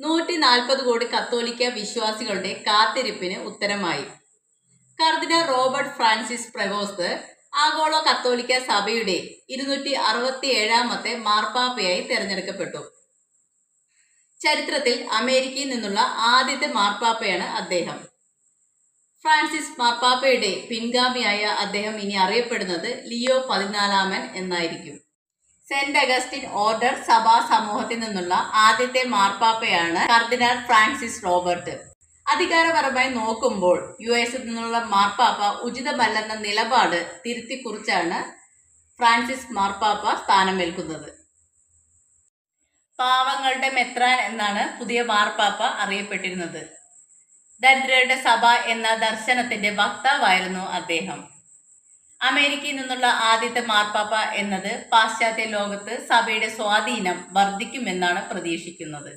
നൂറ്റി നാൽപ്പത് കോടി കത്തോലിക്ക വിശ്വാസികളുടെ കാത്തിരിപ്പിന് ഉത്തരമായി. കർദിനാൾ റോബർട്ട് ഫ്രാൻസിസ് പ്രവോസ്ത് ആഗോള കത്തോലിക്ക സഭയുടെ ഇരുന്നൂറ്റി അറുപത്തി ഏഴാമത്തെ മാർപ്പാപ്പയായി തെരഞ്ഞെടുക്കപ്പെട്ടു. ചരിത്രത്തിൽ അമേരിക്കയിൽ നിന്നുള്ള ആദ്യത്തെ മാർപ്പാപ്പയാണ് അദ്ദേഹം. ഫ്രാൻസിസ് മാർപ്പാപ്പയുടെ പിൻഗാമിയായ അദ്ദേഹം ഇനി അറിയപ്പെടുന്നത് ലിയോ പതിനാലാമൻ എന്നായിരിക്കും. സെന്റ് അഗസ്റ്റിൻ ഓർഡർ സഭാ സമൂഹത്തിൽ നിന്നുള്ള ആദ്യത്തെ മാർപ്പാപ്പയാണ് കർദിനാൾ ഫ്രാൻസിസ് റോബർട്ട്. അധികാരപരമായി നോക്കുമ്പോൾ യു എസിൽ നിന്നുള്ള മാർപ്പാപ്പ ഉചിതമല്ലെന്ന നിലപാട് തിരുത്തി കുറിച്ചാണ് ഫ്രാൻസിസ് മാർപ്പാപ്പ സ്ഥാനമേൽക്കുന്നത്. പാവങ്ങളുടെ മെത്രാൻ എന്നാണ് പുതിയ മാർപ്പാപ്പ അറിയപ്പെട്ടിരുന്നത്. ദരിദ്രരുടെ സഭ എന്ന ദർശനത്തിന്റെ വക്താവായിരുന്നു അദ്ദേഹം. അമേരിക്കയിൽ നിന്നുള്ള ആദ്യത്തെ മാർപ്പാപ്പ എന്നത് പാശ്ചാത്യ ലോകത്ത് സഭയുടെ സ്വാധീനം വർദ്ധിക്കുമെന്നാണ് പ്രതീക്ഷിക്കുന്നത്.